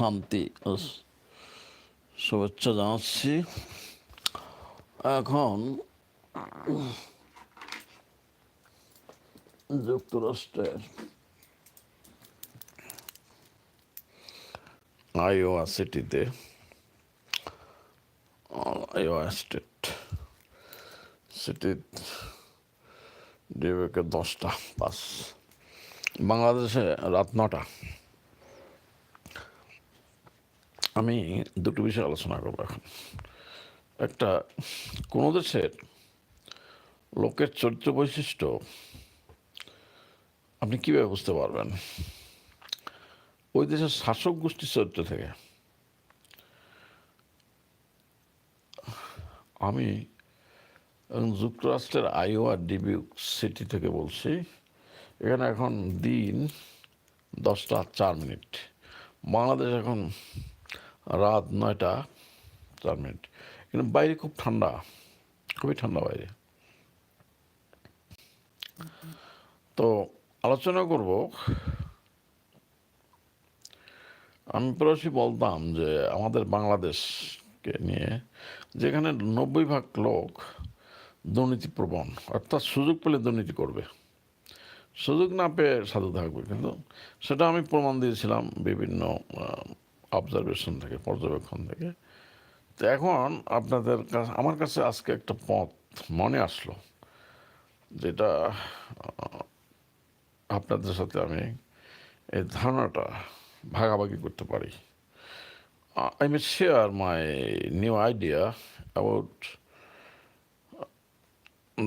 শান্তি। শুভেচ্ছা জানাচ্ছি। এখন যুক্তরাষ্ট্রের আইওয়া সিটিতে আইওয়া স্টেট সিটি ডিউকে দশটা পাস বাংলাদেশে রাত নটা। আমি দুটো বিষয়ে আলোচনা করব এখন। একটা, কোনো দেশের লোকের চরিত্র বৈশিষ্ট্য আপনি কীভাবে বুঝতে পারবেন? ওই দেশের শাসক গোষ্ঠীর চরিত্র থেকে। আমি যুক্তরাষ্ট্রের আইওয়া ডিবিউ সিটি থেকে বলছি, এখানে এখন দিন দশটা চার মিনিট। বাংলাদেশ এখন রাত নয়টা, চার মিনিট। কিন্তু বাইরে খুব ঠান্ডা, খুবই ঠান্ডা বাইরে। তো আলোচনা করব, আমি প্রায়শই বলতাম যে আমাদের বাংলাদেশকে নিয়ে যেখানে নব্বই ভাগ লোক দুর্নীতিপ্রবণ, অর্থাৎ সুযোগ পেলে দুর্নীতি করবে। সুযোগ না পেয়ে সাধু থাকবে কিন্তু, সেটা আমি প্রমাণ দিয়েছিলাম বিভিন্ন অবজারভেশন থেকে পর্যবেক্ষণ থেকে। তো এখন আপনাদের কাছে আমার কাছে আজকে একটা পথ মনে আসলো যেটা আপনাদের সাথে আমি এই ধারণাটা ভাগাভাগি করতে পারি। I may share my new idea about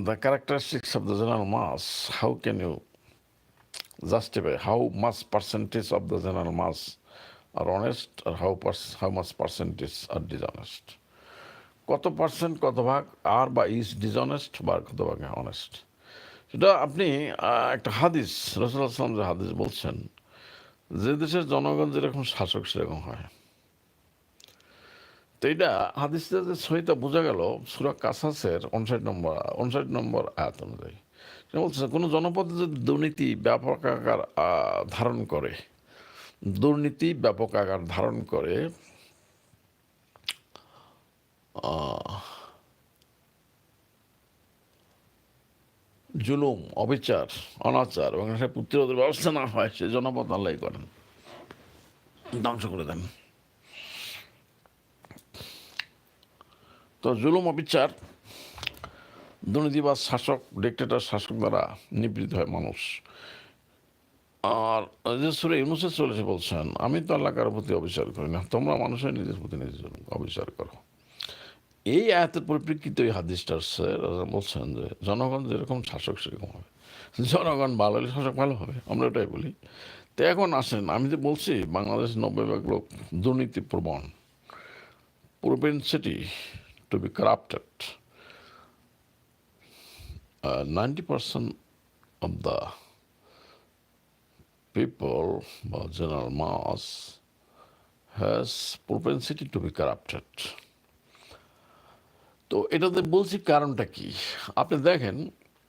the characteristics of the general mass, how can you justify how much percentage of the general mass are honest or how, pers- how much percentage আর dishonest? কত percent কত ভাগ আর বা is dishonest বা কত ভাগ honest সেটা আপনি একটা হাদিস রসুল আসলাম যে হাদিস বলছেন যে দেশের জনগণ যেরকম শাসক সেরকম হয়। তো এটা হাদিসটা যে সহিতা বোঝা গেল সুরা কাসাসের উনষাট নম্বর উনষাট নম্বর আয়াত অনুযায়ী। বলছে কোনো জনপদে যদি দুর্নীতি ব্যাপক আকার ধারণ করে দুর্নীতি ব্যাপক আকার ধারণ করে জুলুম, অবিচার, অনাচার এবং সে প্রতিরোধের ব্যবস্থা না হয়, সে জনপদ আল্লাহ করেন। ধ্বংস করে দেন। তো জুলুম, অবিচার দুর্নীতিবাদ শাসক ডিক্টেটর শাসক দ্বারা নিবৃত হয় মানুষ। আর সুরে ইউনুসে চলেছে বলছেন আমি তো আল্লাহ কারোর প্রতি অবিচার করি না। তোমরা মানুষের নিজের প্রতি নিজের অবিচার করো। এই আয়াতের পরিপ্রেক্ষিতে এই হাদিসটা রাজা বলছেন যে জনগণ যেরকম শাসক সেরকম হবে। জনগণ ভালো হলে শাসক ভালো হবে আমরা ওটাই বলি। তো এখন আসেন আমি যে বলছি বাংলাদেশ নব্বই ভাগ লোক দুর্নীতি প্রবণ propensity to be corrupted. Uh, 90% of the people, or general mass, has propensity to be corrupted. তো এটাতে বলছি কারণটা কি আপনি দেখেন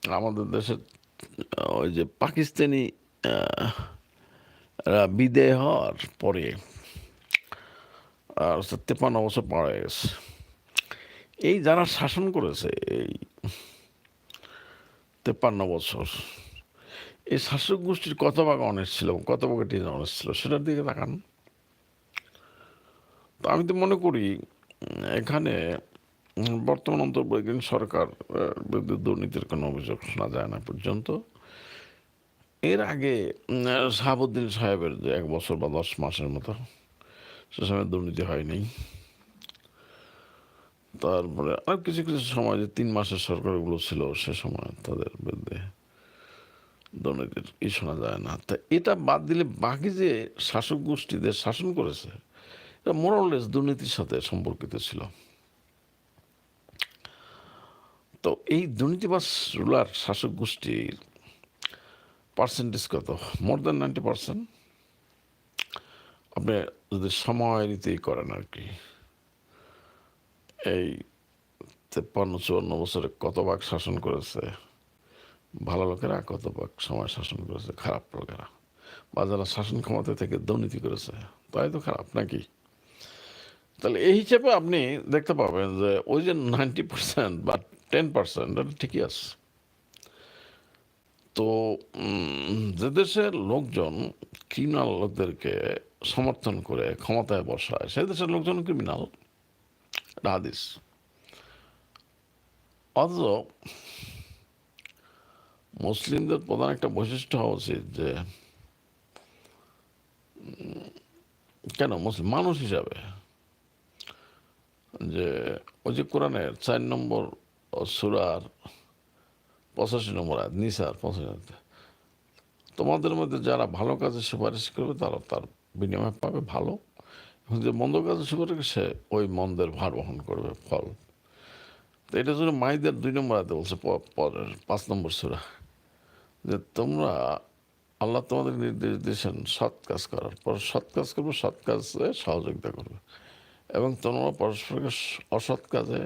আমাদের আহ, ওই যে পাকিস্তানি বিদেয় হওয়ার পরে আর তেপ্পান্ন বছর পার গেছে এই যারা শাসন করেছে এই তেপ্পান্ন বছর এই শাসক গোষ্ঠীর কত ভাগ ছিল কত ভাগ অনেস্ট ছিল, সেটার দিকে তাকান। তো আমি তো মনে করি, এখানে বর্তমান অন্তর্বর্তীকালীন সরকার বিরুদ্ধে দুর্নীতির কোনো অভিযোগ শোনা যায় না পর্যন্ত। এর আগে শাহাবুদ্দিন সাহেবের যে এক বছর বা দশ মাসের মতো, সে সময় দুর্নীতি হয়নি। তারপরে আর কিছু কিছু সময় যে তিন মাসের সরকারগুলো ছিল সে সময় তাদের বিরুদ্ধে দুর্নীতির ই শোনা যায় না। তা এটা বাদ দিলে বাকি যে শাসক গোষ্ঠীদের শাসন করেছে, এটা মোরালেস দুর্নীতির সাথে সম্পর্কিত ছিল। তো এই দুর্নীতিবাস রুলার শাসক গোষ্ঠীর পার্সেন্টেজ কত? মোর দেন নাইনটি পার্সেন্ট আপনি যদি সময় নিতেই করেন আর কি, এই তেপ্পান্ন চুয়ান্ন বছরে কত ভাগ শাসন করেছে? ভালো লোকেরা কত সময় শাসন করেছে, খারাপ লোকেরা। বা যারা শাসন ক্ষমতা থেকে দুর্নীতি করেছে, তাই তো খারাপ নাকি? তাহলে এই হিসেবে আপনি দেখতে পাবেন যে ওই যে নাইনটি পার্সেন্ট বা টেন পার্সেন্ট, এটা ঠিকই আছে। তো যে দেশের লোকজন ক্রিমিনাল লোকদেরকে সমর্থন করে ক্ষমতায় বসায় সে দেশের লোকজন ক্রিমিনাল এটা অথচ মুসলিমদের প্রধান একটা বৈশিষ্ট্য হওয়া উচিত যে, কেন মুসলিম? মানুষ হিসাবে। যে ওই যে কোরআনের চার নম্বর সুরার পঁচাশি নম্বর আয়াত, নিসার পঁচাশি তোমাদের মধ্যে যারা ভালো কাজে সুপারিশ করবে, তারা তার বিনিময় পাবে ভালো। এবং যে মন্দ কাজে সুপারিশ সে ওই মন্দের ভার বহন করবে, ফল। তো এটা জন্য মাইদের দুই নম্বর আয়াতে বলছে পাঁচ নম্বর সুরা। যে তোমরা আল্লাহ তোমাদের নির্দেশ দিয়েছেন সৎ কাজ করার পর সৎ কাজ করবে, সৎ কাজে সহযোগিতা করবে। এবং তোমরা পরস্পরকে অসৎ কাজে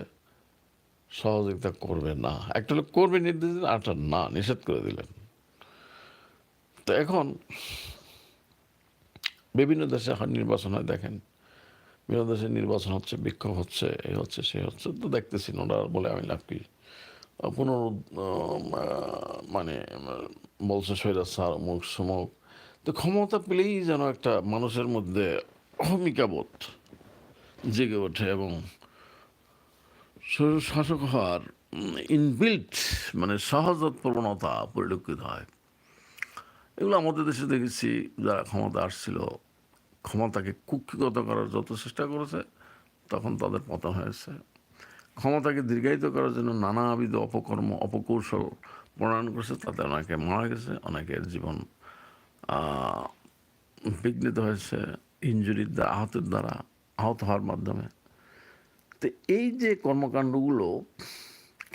সহযোগিতা করবে না। একটা লোক করবে নির্দেশ দিলেন আরেকটা না, নিষেধ করে দিলেন। তো এখন বিভিন্ন দেশে এখন নির্বাচন হয়, দেখেন। বিভিন্ন দেশে নির্বাচন হচ্ছে, বিক্ষোভ হচ্ছে এই হচ্ছে, সে হচ্ছে, তো দেখতেছি ওরা বলে আমি লাভ কি পুনর মানে বলছে সৈরা স্যার মুখ সমুখ তো ক্ষমতা পেলেই যেন একটা মানুষের মধ্যে অহমিকাবোধ জেগে ওঠে এবং শাসক হওয়ার ইনবিল্ট মানে সহজত প্রবণতা পরিলক্ষিত হয়। এগুলো আমাদের দেশে দেখেছি, যারা ক্ষমতা আসছিল, ক্ষমতাকে কুক্ষিগত করার যত চেষ্টা করেছে, তখন তাদের পতন হয়েছে। ক্ষমতাকে দীর্ঘায়িত করার জন্য নানাবিধ অপকর্ম, অপকৌশল প্রণয়ন করেছে, তাতে অনেকে মারা গেছে, অনেকের জীবন বিঘ্নিত হয়েছে ইঞ্জুরির দ্বারা, আহতের দ্বারা, আহত হওয়ার মাধ্যমে। তো এই যে কর্মকাণ্ডগুলো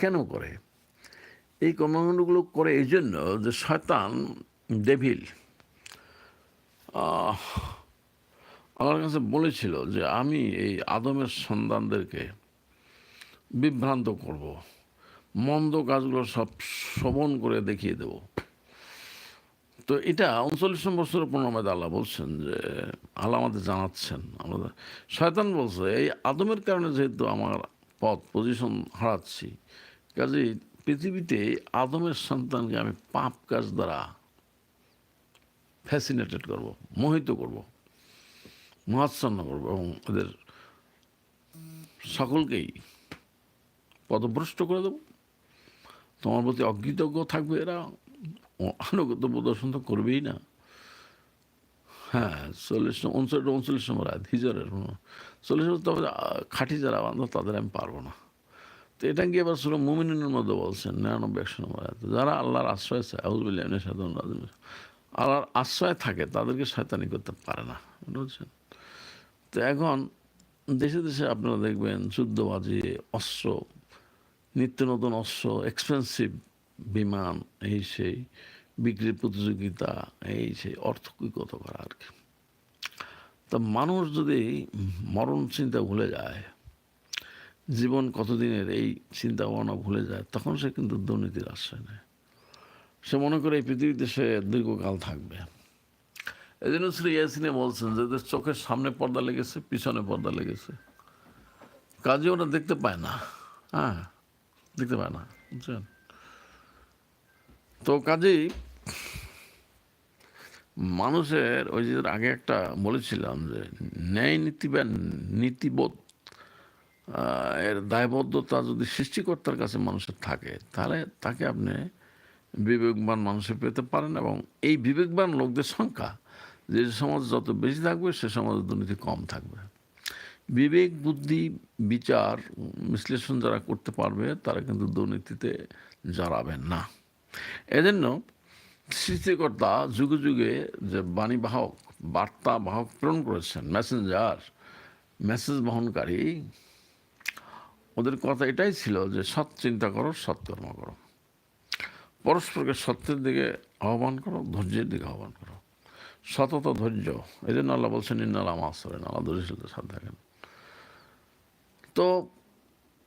কেন করে? এই কর্মকাণ্ডগুলো করে এই জন্য যে শয়তান ডেভিল আমার কাছে বলেছিল যে আমি এই আদমের সন্তানদেরকে বিভ্রান্ত করব। মন্দ কাজগুলো সব শোভন করে দেখিয়ে দেব। তো এটা উনচল্লিশ নম্বর বছরের পনেরো আল্লাহ বলছেন যে, আল্লাহ আমাদের জানাচ্ছেন। আমাদের শয়তান বলছে, এই আদমের কারণে যেহেতু আমার পথ পজিশন হারাচ্ছি, কাজেই পৃথিবীতে আদমের সন্তানকে আমি পাপ কাজ দ্বারা ফ্যাসিনেটেড করব, মোহিত করব, মহাচ্ছন্ন করব এবং ওদের সকলকেই পদভ্রষ্ট করে দেবো। তোমার প্রতি অকৃতজ্ঞ থাকবে এরা। আনুগত্য প্রদর্শন তো করবেই না। হ্যাঁ চল্লিশ উনচল্লিশ উনচল্লিশ নম্বর আয় হিজরের চল্লিশ নম্বর খাঁটি যারা বান্ধব তাদের আমি পারব না। তো এটা কি এবার শুরু মুমিনের মধ্যে বলছেন, নিরানব্বই, একশো নম্বর আয়াত। যারা আল্লাহর আশ্রয় চায় সাধারণ আল্লাহর আশ্রয় থাকে, তাদেরকে শয়তানি করতে পারে না। বুঝছেন তো এখন দেশে দেশে আপনারা দেখবেন, যুদ্ধবাজি, অস্ত্র নিত্য নতুন অস্ত্র এক্সপেন্সিভ বিমান, এই সেই বিক্রির প্রতিযোগিতা, এই সেই অর্থ কত করা আর কি। তা মানুষ যদি মরণ চিন্তা ভুলে যায়, জীবন কতদিনের এই চিন্তা ভাবনা ভুলে যায়, তখন সে কিন্তু দুর্নীতির আশ্রয় নেয়। সে মনে করে এই পৃথিবীতে সে দীর্ঘকাল থাকবে। এই জন্য শ্রী ইয়াসিনে বলছেন যে চোখের সামনে পর্দা লেগেছে, পিছনে পর্দা লেগেছে। কাজে ওরা দেখতে পায় না। হ্যাঁ। দেখতে পায় না, বুঝছেন? তো কাজেই মানুষের, ওই যে আগে একটা বলেছিলাম যে ন্যায় নীতি বা নীতিবোধ এর দায়বদ্ধতা যদি সৃষ্টিকর্তার কাছে মানুষের থাকে, তাহলে তাকে আপনি বিবেকবান মানুষে পেতে পারেন এবং এই বিবেকবান লোকদের সংখ্যা, যে সমাজ যত বেশি থাকবে, সে সমাজে দুর্নীতি কম থাকবে। বিবেক, বুদ্ধি, বিচার বিশ্লেষণ যারা করতে পারবে, তারা কিন্তু দুর্নীতিতে জড়াবেন না। এজন্য সৃষ্টিকর্তা যুগে যুগে যে বাণী বাহক, বার্তা বাহক প্রেরণ করেছেন মেসেঞ্জার মেসেজ বহনকারী, ওদের কথা এটাই ছিল যে সৎ চিন্তা করো সৎকর্ম করো। পরস্পরকে সত্যের দিকে আহ্বান করো, ধৈর্যের দিকে আহ্বান করো। সতত ধৈর্য এই জন্য আল্লাহ বলছেন ইন্নাল্লাহ মাসরেন আল্লাহ ধৈর্যশীলতার সাথে থাকেন তো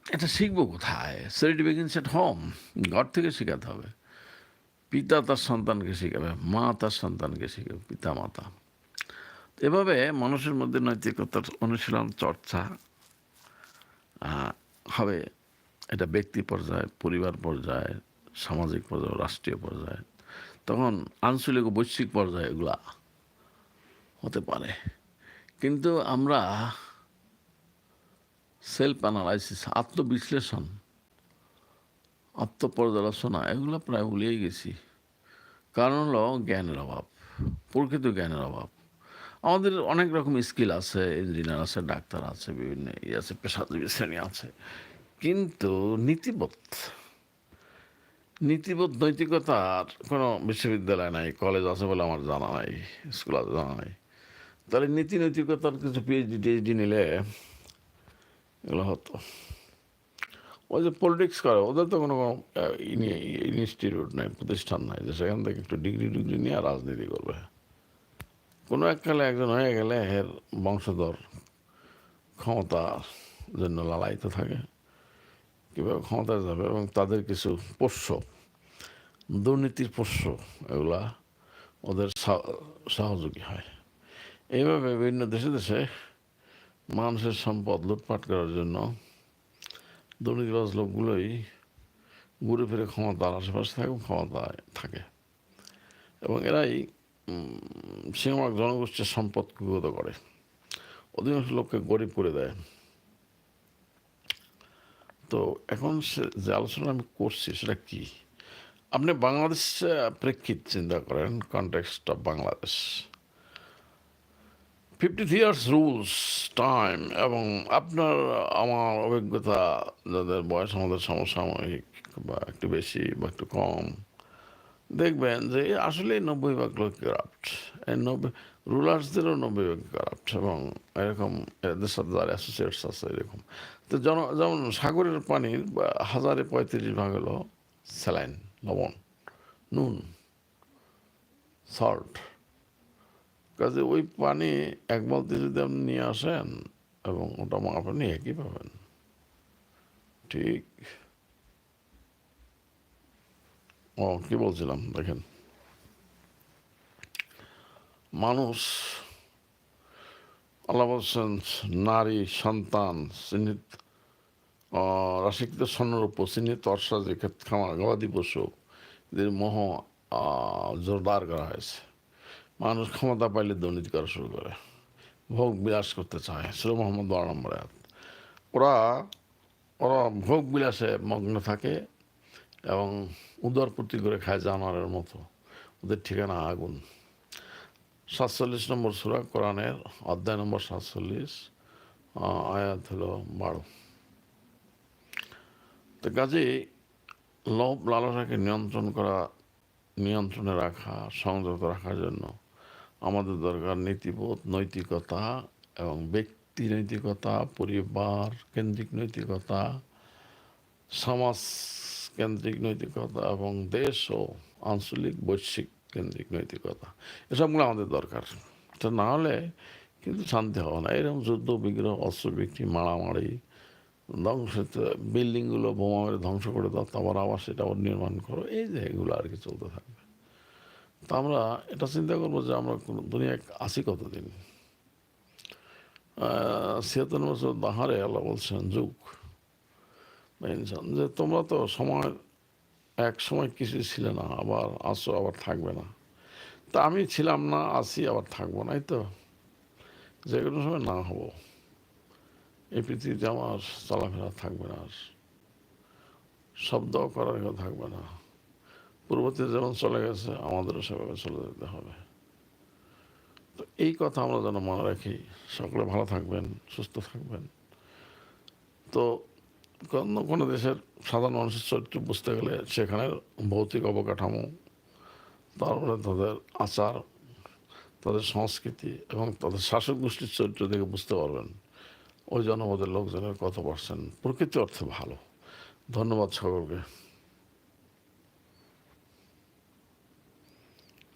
এটা শিখব কোথায়? সেরিটি বিগিনস এট হোম ঘর থেকে শেখাতে হবে। পিতা তার সন্তানকে শেখাবে, মা তার সন্তানকে শেখাবে, পিতা, মাতা। এভাবে মানুষের মধ্যে নৈতিকতার অনুশীলন, চর্চা হবে। এটা ব্যক্তি পর্যায়ে, পরিবার পর্যায়ে, সামাজিক পর্যায়ে, রাষ্ট্রীয় পর্যায়ে। তখন আঞ্চলিক ও বৈশ্বিক পর্যায়ে এগুলা হতে পারে। কিন্তু আমরা সেলফ অ্যানালাইসিস আত্মবিশ্লেষণ, আত্মপর্যালোচনা, এগুলো প্রায় ভুলিয়ে গেছি। কারণ হলো জ্ঞানের অভাব, প্রকৃত জ্ঞানের অভাব। আমাদের অনেক রকম স্কিল আছে, ইঞ্জিনিয়ার আছে, ডাক্তার আছে, বিভিন্ন ইয়ে আছে, পেশাজীবী শ্রেণি আছে। কিন্তু নীতিবোধ নীতিবোধ নৈতিকতার কোনো বিশ্ববিদ্যালয় নাই, কলেজ আছে বলে আমার জানা নাই, স্কুল আছে জানা নাই। তাহলে নীতি নৈতিকতার কিছু পিএইচডি টিএইচডি নিলে এগুলো হতো। ওই যে পলিটিক্স করে, ওদের তো কোনো কোনো ইনস্টিটিউট নাই, প্রতিষ্ঠান নাই, যে সেখান থেকে একটু ডিগ্রি ডিগ্রি নিয়ে রাজনীতি করবে। কোনো এককালে একজন হয়ে গেলে এর বংশধর ক্ষমতার জন্য লালায়িত থাকে, কীভাবে ক্ষমতায় যাবে এবং তাদের কিছু পোষ্য, দুর্নীতির পোষ্য এগুলা ওদের সহ- সহযোগী হয়। এইভাবে বিভিন্ন দেশে দেশে মানুষের সম্পদ লুটপাট করার জন্য দুর্নীতিবাজ লোকগুলোই ঘুরে ফিরে ক্ষমতার আশেপাশে থাকে ক্ষমতায় থাকে। এবং এরাই সিনেমার জনগোষ্ঠীর সম্পদ কুগত করে। অধিকাংশ লোককে গরিব করে দেয়। তো এখন সে- যে আলোচনা আমি করছি সেটা কী? আপনি বাংলাদেশ প্রেক্ষিত চিন্তা করেন context of Bangladesh fifty years rules time এবং আপনার, আমার অভিজ্ঞতা যাদের বয়স আমাদের সমসাময়িক বা একটু বেশি বা একটু কম, দেখবেন যে আসলে নব্বই ভাগ লোক কারাপ্ট এই নব্বই রুলার্সদেরও নব্বই ভাগ কারাপ্ট এবং এরকম এদের সাথে যারা অ্যাসোসিয়েটস আছে এরকম। তো জন, যেমন সাগরের পানির হাজারে পঁয়ত্রিশ ভাগ হলো স্যালাইন, লবণ, নুন সল্ট কাজে ওই পানি এক বালতি যদি আপনি নিয়ে আসেন এবং ওটা আপনি একই পাবেন। ঠিক। ও, কি বলছিলাম? দেখেন। মানুষ, আল্লাহ বলছেন, নারী, সন্তান চিহ্নিত রাশিকৃত স্বর্ণরূপ চিহ্নিত অর্ষাজি খামার, গবাদি পশু মোহ জোরদার করা হয়েছে। মানুষ ক্ষমতা পাইলে দুর্নীতি করা শুরু করে। ভোগ বিলাস করতে চায় সুর মোহাম্মদ বারো নম্বর। ওরা ওরা ভোগ বিলাসে মগ্ন থাকে এবং উদরপূর্তি করে খায় জানোয়ারের মতো। ওদের ঠিকানা আগুন। সাতচল্লিশ নম্বর সুরা কোরআনের অধ্যায় নম্বর সাতচল্লিশ আয়াত হলো বারো। তো কাজেই লোভ, লালসাকে নিয়ন্ত্রণ করা, নিয়ন্ত্রণে রাখা, সংযত রাখার জন্য আমাদের দরকার নীতিবোধ, নৈতিকতা এবং ব্যক্তি নৈতিকতা, পরিবার কেন্দ্রিক নৈতিকতা, সমাজ কেন্দ্রিক নৈতিকতা এবং দেশ ও আঞ্চলিক বৈশ্বিক কেন্দ্রিক নৈতিকতা। এসবগুলো আমাদের দরকার। এটা না হলে কিন্তু শান্তি হবে না। এরকম যুদ্ধ, বিগ্রহ, অস্ত্র, বিক্রি, মারামারি, ধ্বংস, বিল্ডিংগুলো বোমা মেরে ধ্বংস করে দাও, তারপর আবার সেটা আবার নির্মাণ করো, এই যে এগুলো আর কি চলতে থাকবে তা আমরা এটা চিন্তা করব যে আমরা কোনো দুনিয়ায় আছি কতদিন? ছিয়াত্তর বছর দাহারে আল্লাহ বলছেন, যুগ। ইনসান যে তোমরা তো সময়, এক সময় কিছু ছিলে না, আবার আসো, আবার থাকবে না। তা আমি ছিলাম না আসি আবার থাকব না তো। যে কোনো সময় না হব। এই পৃথিবীতে আমার চলাফেরা থাকবে না আর শব্দ করার কেউ থাকবে না। পূর্বতে যেমন চলে গেছে আমাদেরও সেভাবে চলে যেতে হবে। তো এই কথা আমরা যেন মনে রাখি। সকলে ভালো থাকবেন, সুস্থ থাকবেন। তো কোনো কোনো দেশের সাধারণ মানুষের চরিত্র বুঝতে গেলে সেখানের ভৌতিক অবকাঠামো, তারপরে তাদের আচার, তাদের সংস্কৃতি এবং তাদের শাসক গোষ্ঠীর চরিত্র থেকে বুঝতে পারবেন। ওই জনপদের লোকজনের কত পার্সেন্ট প্রকৃতি অর্থে ভালো। ধন্যবাদ সকলকে।